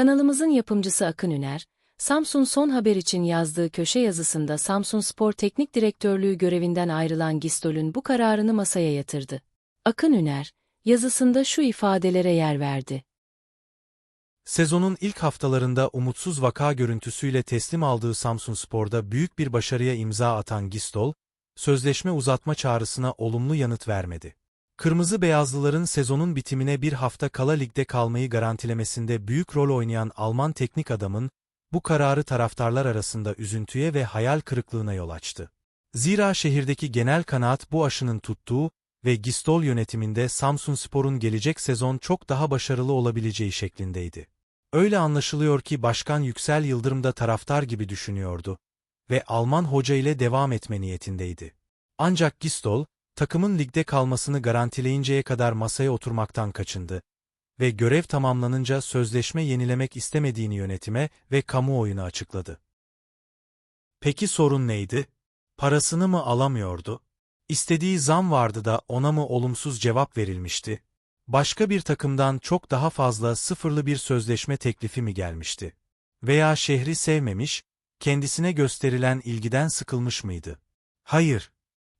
Kanalımızın yapımcısı Akın Üner, Samsun Son Haber için yazdığı köşe yazısında Samsun Spor Teknik Direktörlüğü görevinden ayrılan Gistol'ün bu kararını masaya yatırdı. Akın Üner, yazısında şu ifadelere yer verdi. Sezonun ilk haftalarında umutsuz vaka görüntüsüyle teslim aldığı Samsunspor'da büyük bir başarıya imza atan Gistol, sözleşme uzatma çağrısına olumlu yanıt vermedi. Kırmızı Beyazlıların sezonun bitimine bir hafta kala ligde kalmayı garantilemesinde büyük rol oynayan Alman teknik adamın, bu kararı taraftarlar arasında üzüntüye ve hayal kırıklığına yol açtı. Zira şehirdeki genel kanaat bu aşının tuttuğu ve Gistol yönetiminde Samsunspor'un gelecek sezon çok daha başarılı olabileceği şeklindeydi. Öyle anlaşılıyor ki Başkan Yüksel Yıldırım da taraftar gibi düşünüyordu ve Alman hoca ile devam etme niyetindeydi. Ancak Gistol, takımın ligde kalmasını garantileyinceye kadar masaya oturmaktan kaçındı ve görev tamamlanınca sözleşme yenilemek istemediğini yönetime ve kamuoyuna açıkladı. Peki sorun neydi? Parasını mı alamıyordu? İstediği zam vardı da ona mı olumsuz cevap verilmişti? Başka bir takımdan çok daha fazla sıfırlı bir sözleşme teklifi mi gelmişti? Veya şehri sevmemiş, kendisine gösterilen ilgiden sıkılmış mıydı? Hayır.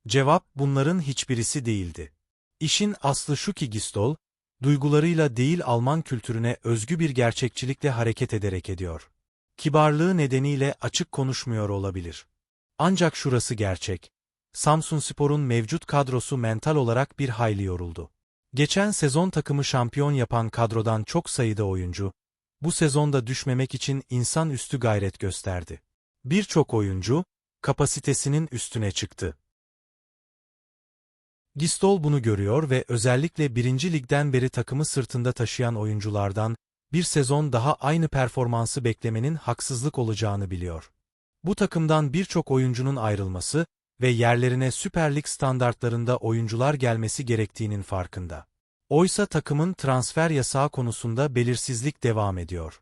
Cevap bunların hiçbirisi değildi. İşin aslı şu ki Gistol, duygularıyla değil Alman kültürüne özgü bir gerçekçilikle hareket ederek ediyor. Kibarlığı nedeniyle açık konuşmuyor olabilir. Ancak şurası gerçek. Samsunspor'un mevcut kadrosu mental olarak bir hayli yoruldu. Geçen sezon takımı şampiyon yapan kadrodan çok sayıda oyuncu, bu sezonda düşmemek için insan üstü gayret gösterdi. Birçok oyuncu, kapasitesinin üstüne çıktı. Gistol bunu görüyor ve özellikle birinci ligden beri takımı sırtında taşıyan oyunculardan, bir sezon daha aynı performansı beklemenin haksızlık olacağını biliyor. Bu takımdan birçok oyuncunun ayrılması ve yerlerine Süper Lig standartlarında oyuncular gelmesi gerektiğinin farkında. Oysa takımın transfer yasağı konusunda belirsizlik devam ediyor.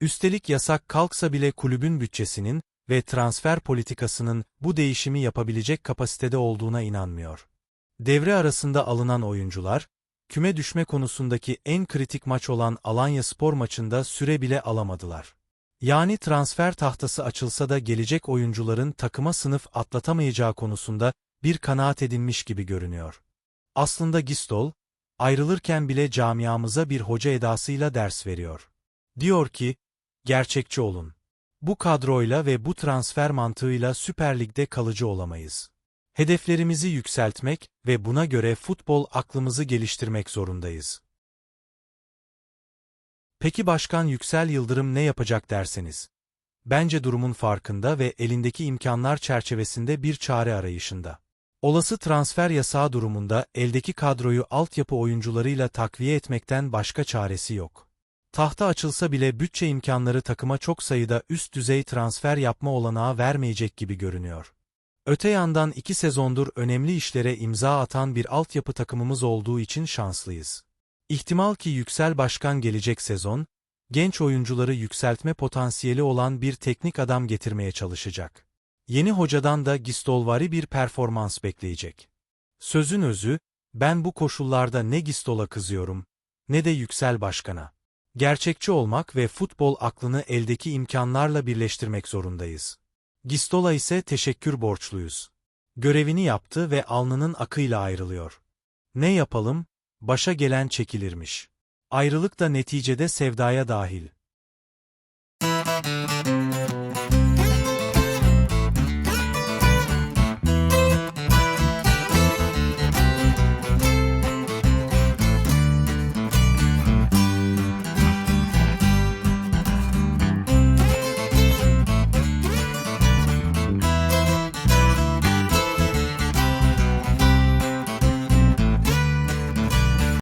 Üstelik yasak kalksa bile kulübün bütçesinin ve transfer politikasının bu değişimi yapabilecek kapasitede olduğuna inanmıyor. Devre arasında alınan oyuncular, küme düşme konusundaki en kritik maç olan Alanya Spor maçında süre bile alamadılar. Yani transfer tahtası açılsa da gelecek oyuncuların takıma sınıf atlatamayacağı konusunda bir kanaat edinmiş gibi görünüyor. Aslında Gistol, ayrılırken bile camiamıza bir hoca edasıyla ders veriyor. Diyor ki, gerçekçi olun. Bu kadroyla ve bu transfer mantığıyla Süper Lig'de kalıcı olamayız. Hedeflerimizi yükseltmek ve buna göre futbol aklımızı geliştirmek zorundayız. Peki Başkan Yüksel Yıldırım ne yapacak derseniz? Bence durumun farkında ve elindeki imkanlar çerçevesinde bir çare arayışında. Olası transfer yasağı durumunda eldeki kadroyu altyapı oyuncularıyla takviye etmekten başka çaresi yok. Tahta açılsa bile bütçe imkanları takıma çok sayıda üst düzey transfer yapma olanağı vermeyecek gibi görünüyor. Öte yandan iki sezondur önemli işlere imza atan bir altyapı takımımız olduğu için şanslıyız. İhtimal ki Yüksel Başkan gelecek sezon, genç oyuncuları yükseltme potansiyeli olan bir teknik adam getirmeye çalışacak. Yeni hocadan da Gistolvari bir performans bekleyecek. Sözün özü, ben bu koşullarda ne Gistol'a kızıyorum, ne de Yüksel Başkan'a. Gerçekçi olmak ve futbol aklını eldeki imkanlarla birleştirmek zorundayız. Gistol'a ise teşekkür borçluyuz. Görevini yaptı ve alnının akıyla ayrılıyor. Ne yapalım? Başa gelen çekilirmiş. Ayrılık da neticede sevdaya dahil.